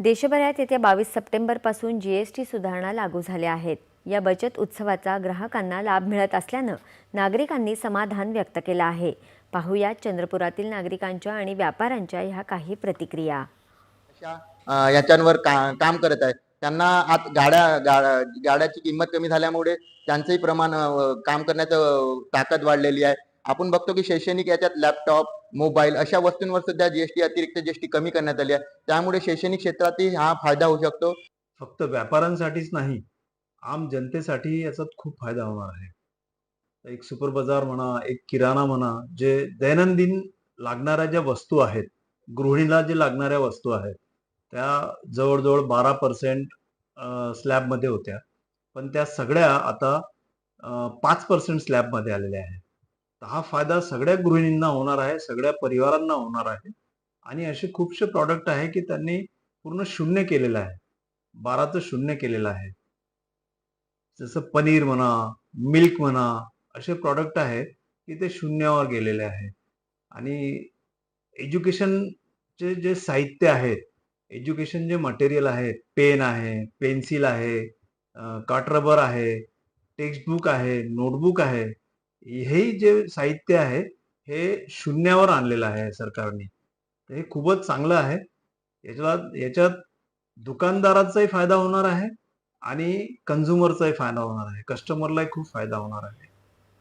देशभरात येत्या बावीस सप्टेंबरपासून जीएसटी सुधारणा लागू झाल्या आहेत. या बचत उत्सवाचा ग्राहकांना लाभ मिळत असल्यानं नागरिकांनी समाधान व्यक्त केलं आहे. पाहूया चंद्रपुरातील नागरिकांच्या आणि व्यापाऱ्यांच्या ह्या काही प्रतिक्रिया. अशा याच्यांवर का, काम करत आहेत. त्यांना आत गाड्या गाड्याची किंमत कमी झाल्यामुळे त्यांचंही प्रमाण काम करण्याचं ताकद वाढलेली आहे. आपण बघतो की शैक्षणिक याच्यात लॅपटॉप मोबाईल अशा वस्तूंवर सुद्धा जीएसटी अतिरिक्त जीएसटी कमी करण्यात आली आहे. त्यामुळे शैक्षणिक क्षेत्रातही हा फायदा होऊ शकतो. फक्त व्यापाऱ्यांसाठीच नाही आम जनतेसाठी याचा खूप फायदा होणार आहे. एक सुपर बाजार म्हणा एक किराणा म्हणा जे दैनंदिन लागणाऱ्या ज्या वस्तू आहेत गृहिणीला जे लागणाऱ्या वस्तू आहेत त्या जवळजवळ बारा पर्सेंट स्लॅबमध्ये होत्या. पण त्या सगळ्या आता पाच पर्सेंट स्लॅबमध्ये आलेल्या आहेत. हा फायदा सगळ्या गृहिणींना होणार आहे सगळ्या परिवारांना होणार आहे. आणि असे खूपसे प्रॉडक्ट आहे की त्यांनी पूर्ण शून्य केलेलं आहे. बाराचं शून्य केलेलं आहे. जसं पनीर म्हणा मिल्क म्हणा असे प्रॉडक्ट आहेत की ते शून्यावर गेलेले आहे. आणि एज्युकेशनचे जे साहित्य आहेत एज्युकेशन जे मटेरियल आहे पेन आहे पेन्सिल आहे काट रबर आहे टेक्स्टबुक आहे नोटबुक आहे हेही जे साहित्य आहे हे शून्यावर आणलेलं आहे सरकारने. हे खूपच चांगलं आहे. याच्यात याच्यात दुकानदाराचाही फायदा होणार आहे आणि कन्झ्युमरचाही फायदा होणार आहे. कस्टमरलाही खूप फायदा होणार आहे.